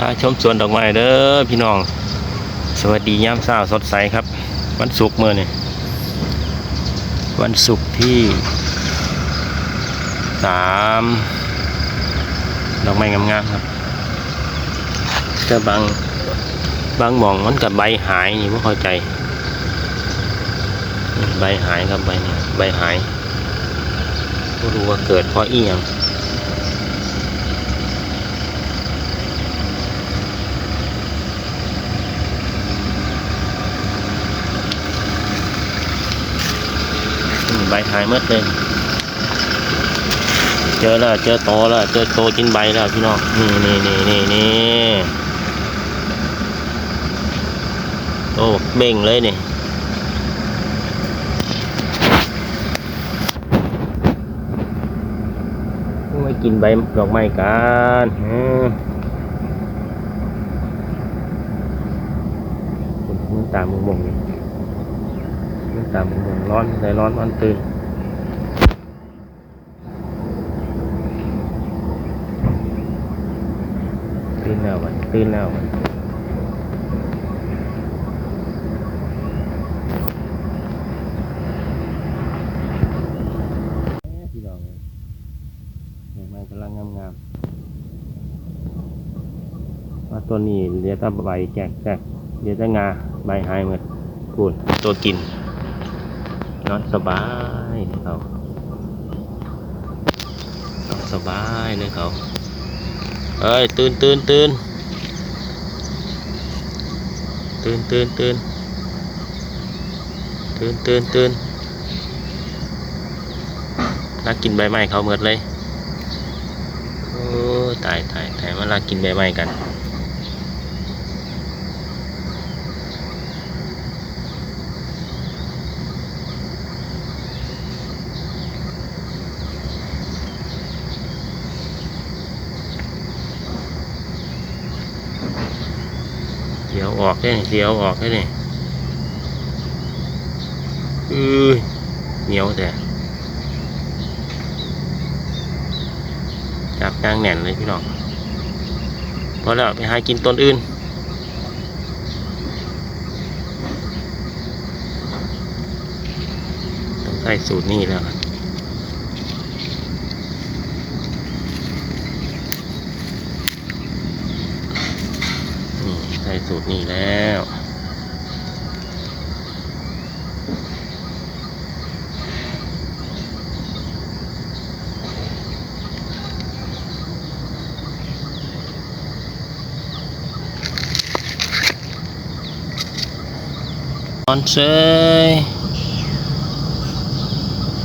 มาชมสวนดอกไม้เด้อพี่น้อง สวัสดียามเช้าสดใสครับ วันศุกร์เมื่อนี่วันศุกร์ที่สามดอกไม้งามๆครับแต่บางบางมองมันกับใบหายนี่ไม่เข้าใจ ใบหายครับใบนี้ใบหายไม่รู้ว่าเกิดเพราะอีหยัง ใบหายหมดเลยเจอแล้วเจอโตแล้วเจอโตกินใบแล้วพี่น้องนี่นี่นี่นี่นี่โอ้เบ่งเลยนี่ไม่กินใบดอกไม้กันอืมมันตามมุมมองนี่ มันตามมุมมองร้อนใจร้อนมันตื่นตื่นแล้วมันตื่นแล้วมันพี่น้องเห็นมันกำลังงามๆว่าตัวนี้เดี๋ยวถ้าใบแจกแจกเดี๋ยวจะงาใบหายหมดพูดตัวกิน นอนสบายเลยเขานอนสบายเลยเขาเอ้ยตื่นตื่นตื่นตื่นตื่นตื่นตื่นตื่นตื่นลักกินใบไม้เขาหมดเลยโอ้ตายตายตายมาลักกินใบไม้กัน เดี๋ยวออกได้นี่เดี๋ยวออกได้นี่อือเหนียวแต่จับยางแน่นเลยพี่น้องพอแล้วไปหากินต้นอื่นต้องใส่สูตรนี้แล้วครับนี่ใสูตรนี้แล้วนอนเซย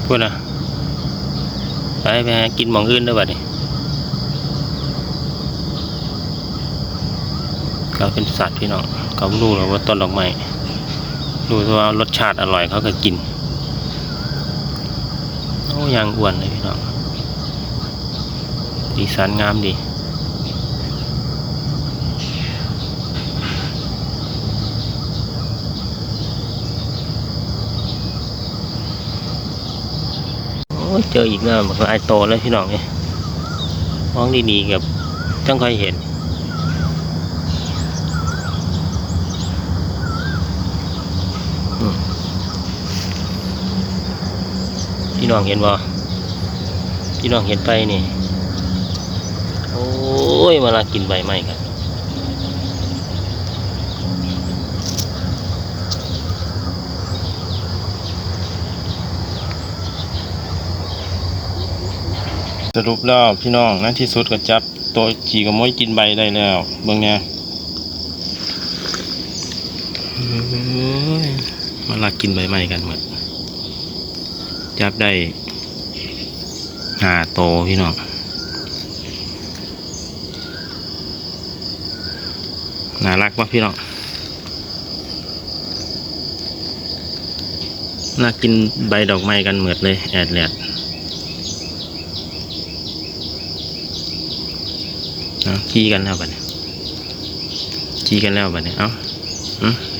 พูดนะไปไปหากินหมองอื่นด้วยบัดนี้ เขาเป็นสัตว์พี่น้องเขารู้แล้วว่าต้นดอกไม้รู้แต่ว่ารสชาติอร่อยเขาก็กินโอ้ยังอ้วนเลยพี่น้องดีสันงามดีโอ้เจออีกแล้วมันก็ไอโตแล้วพี่น้องเนี่ยมองดีๆกับจังค่อยเห็น พี่น้องเห็นบ่พี่น้องเห็นไปนี่ โอ้ยมาลากินใบไม้กันสรุปแล้วพี่น้องนั่นที่สุดก็จับตัวจีกับมวยกินใบได้แล้วเบิ่งเนี้ยมาลากินใบไม้กันหมด จับได้หาโตพี่น้องน่ารักปะพี่น้องน่ากินใบดอกไม้กันเหมือดเลยแอดแลดขี้กันแล้วบัดนี้ขี้กันแล้วบัดนี้เอาอืม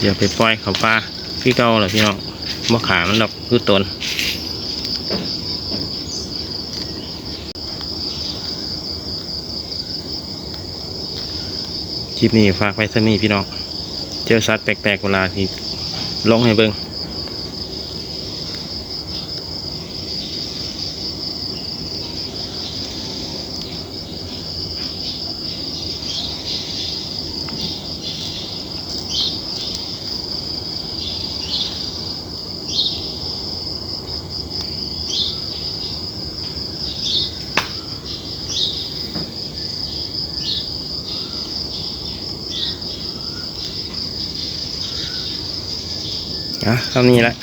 เดี๋ยวไปปล่อยเขาปลาพี่เก่าแหลอพี่น้องบ่ขามันดอกคือตนคลิปนี้ฝากไว้ท่านี้พี่น้อง เจอสัตว์แปลกๆเวลาที่ลงให้เบิง้ง นะเท่านี้แหละ